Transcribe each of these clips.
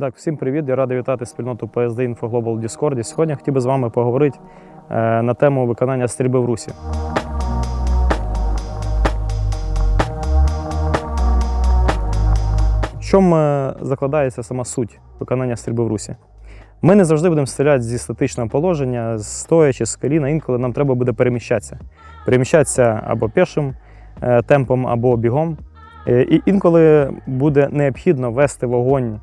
Так, всім привіт. Я радий вітати спільноту PSD Info Global Discord. Сьогодні хотів би з вами поговорити е, на тему виконання стрільби в русі. В чому е, закладається сама суть виконання стрільби в русі? Ми не завжди будемо стріляти зі статичного положення, стоячи з коліна, інколи нам треба буде переміщатися. Переміщатися або пішим е, темпом, або бігом. І інколи буде необхідно вести вогонь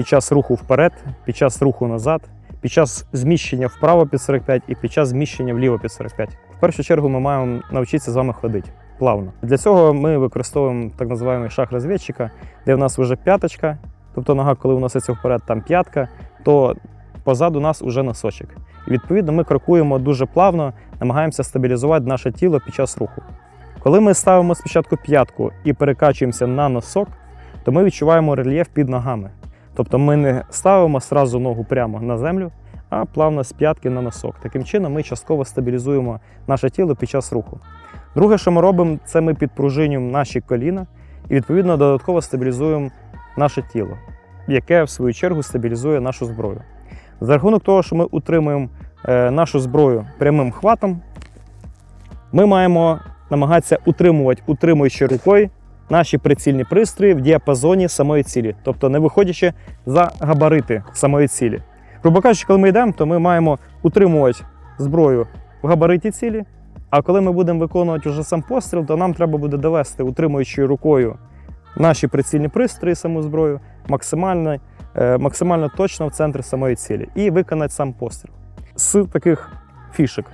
під час руху вперед, під час руху назад, під час зміщення вправо під 45 і під час зміщення вліво під 45. В першу чергу ми маємо навчитися з вами ходити плавно. Для цього ми використовуємо так називаємо шаг розвідчика, де в нас вже п'яточка, тобто нога, коли вноситься вперед, там п'ятка, то позаду нас вже носочок. І відповідно ми крокуємо дуже плавно, намагаємося стабілізувати наше тіло під час руху. Коли ми ставимо спочатку п'ятку і перекачуємося на носок, то ми відчуваємо рельєф під ногами. Тобто ми не ставимо сразу ногу прямо на землю, а плавно з п'ятки на носок. Таким чином ми частково стабілізуємо наше тіло під час руху. Друге, що ми робимо, це ми підпружинюємо наші коліна і відповідно додатково стабілізуємо наше тіло, яке в свою чергу стабілізує нашу зброю. За рахунок того, що ми утримуємо е, нашу зброю прямим хватом, ми маємо намагатися утримувати, утримуючи рукою наші прицільні пристрої в діапазоні самої цілі, тобто не виходячи за габарити самої цілі. Грубо кажучи, коли ми йдемо, то ми маємо утримувати зброю в габариті цілі. А коли ми будемо виконувати вже сам постріл, то нам треба буде довести, утримуючи рукою наші прицільні пристрої, саму зброю, максимально, е, максимально точно в центр самої цілі і виконати сам постріл. З таких фішек.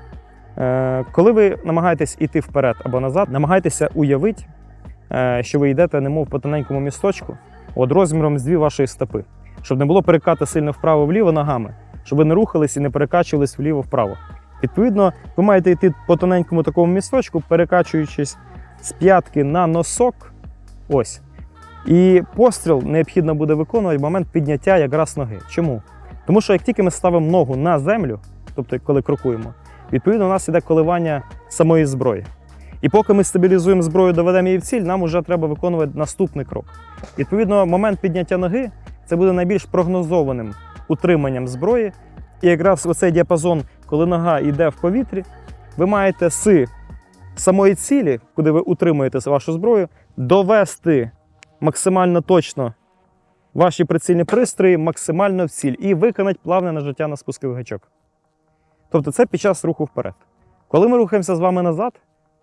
Е, Коли ви намагаєтесь іти вперед або назад, намагайтеся уявити, що ви йдете немов по тоненькому місточку, от розміром з дві вашої стопи, щоб не було перекати сильно вправо-вліво ногами, щоб ви не рухались і не перекачувались вліво-вправо. Відповідно, ви маєте йти по тоненькому такому місточку, перекачуючись з п'ятки на носок. Ось. І постріл необхідно буде виконувати в момент підняття якраз ноги. Чому? Тому що як тільки ми ставимо ногу на землю, тобто коли крокуємо, відповідно у нас іде коливання самої зброї. І поки ми стабілізуємо зброю, доведемо її в ціль, нам вже треба виконувати наступний крок. Відповідно, момент підняття ноги це буде найбільш прогнозованим утриманням зброї. І якраз оцей діапазон, коли нога йде в повітрі, ви маєте з самої цілі, куди ви утримуєте вашу зброю, довести максимально точно ваші прицільні пристрої максимально в ціль і виконати плавне нажиття на спусковий гачок. Тобто це під час руху вперед. Коли ми рухаємося з вами назад,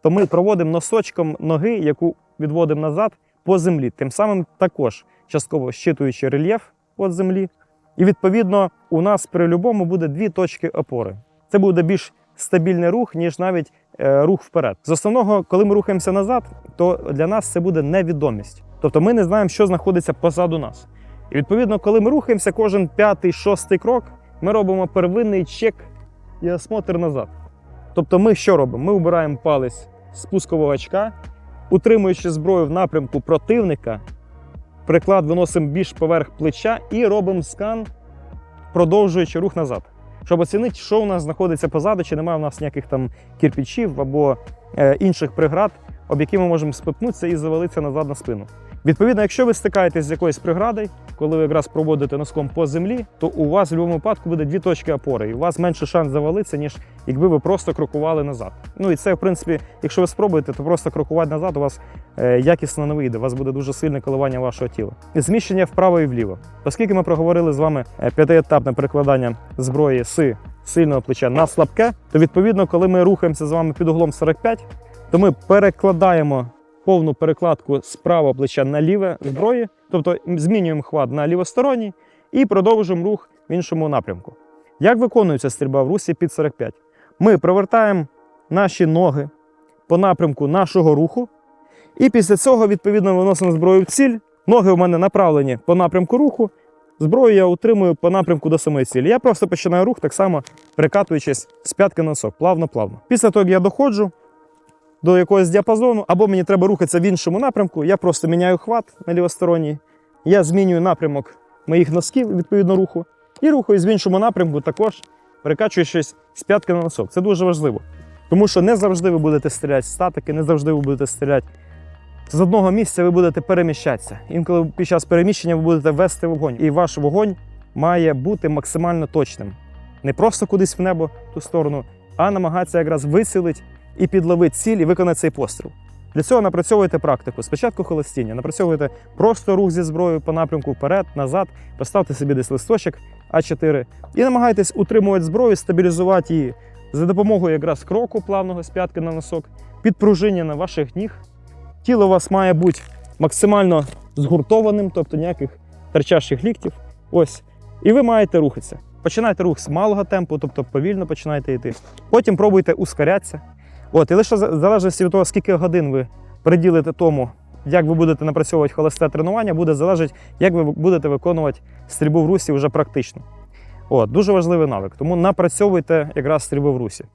то ми проводимо носочком ноги, яку відводимо назад по землі, тим самим також частково щитуючи рельєф від землі. І відповідно у нас при любому буде дві точки опори. Це буде більш стабільний рух, ніж навіть е, рух вперед. З основного, коли ми рухаємося назад, то для нас це буде невідомість. Тобто ми не знаємо, що знаходиться позаду нас. І відповідно, коли ми рухаємося, кожен п'ятий, шостий крок, ми робимо первинний чек і осмотр назад. Тобто, ми що робимо? Ми обираємо палець спускового очка, утримуючи зброю в напрямку противника, приклад виносимо більш поверх плеча і робимо скан, продовжуючи рух назад. Щоб оцінити, що у нас знаходиться позаду, чи немає у нас ніяких там кірпічів або е, інших преград, об які ми можемо спитнутися і завалитися назад на спину. Відповідно, якщо ви стикаєтесь з якоюсь преградою, коли ви якраз проводите носком по землі, то у вас в будь-якому випадку буде дві точки опори, і у вас менше шанс завалитися, ніж якби ви просто крокували назад. Ну і це, в принципі, якщо ви спробуєте, то просто крокувати назад у вас е, якісно не вийде. У вас буде дуже сильне коливання вашого тіла. Зміщення вправо і вліво. Оскільки ми проговорили з вами е, п'ятиетапне перекладання зброї з сильного плеча на слабке, то відповідно, коли ми рухаємося з вами під углом 45, то ми перекладаємо повну перекладку з правого плеча на ліве зброї, тобто змінюємо хват на лівосторонній і продовжуємо рух в іншому напрямку. Як виконується стрільба в русі під 45? Ми провертаємо наші ноги по напрямку нашого руху, і після цього, відповідно, виносимо зброю в ціль. Ноги у мене направлені по напрямку руху. Зброю я утримую по напрямку до самої цілі. Я просто починаю рух, так само перекатуючись з п'ятки на носок, плавно-плавно. Після того, як я доходжу до якогось діапазону, або мені треба рухатися в іншому напрямку, я просто міняю хват на лівосторонній, я змінюю напрямок моїх носків відповідно руху, і рухаюсь в іншому напрямку, також перекачуючись з п'ятки на носок. Це дуже важливо. Тому що не завжди ви будете стріляти з статики, не завжди ви будете стріляти з одного місця ви будете переміщатися. Інколи під час переміщення ви будете вести вогонь, і ваш вогонь має бути максимально точним. Не просто кудись в небо ту сторону, а намагатися якраз вицілити і підловити ціль і виконати цей постріл. Для цього напрацьовуєте практику. Спочатку холостіння, напрацьовуєте просто рух зі зброєю по напрямку вперед, назад, поставте собі десь листочок А4 і намагайтесь утримувати зброю, стабілізувати її за допомогою якраз кроку плавного з п'ятки на носок, підпружинення ваших ніг. Тіло у вас має бути максимально згуртованим, тобто ніяких торчащих ліктів. Ось. І ви маєте рухатися. Починайте рух з малого темпу, тобто повільно починаєте йти. Потім пробуйте ускорятися. От, і лише залежності від того, скільки годин ви приділите тому, як ви будете напрацьовувати холосте тренування, буде залежати, як ви будете виконувати стрільбу в русі вже практично. От, дуже важливий навик. Тому напрацьовуйте якраз стрільбу в русі.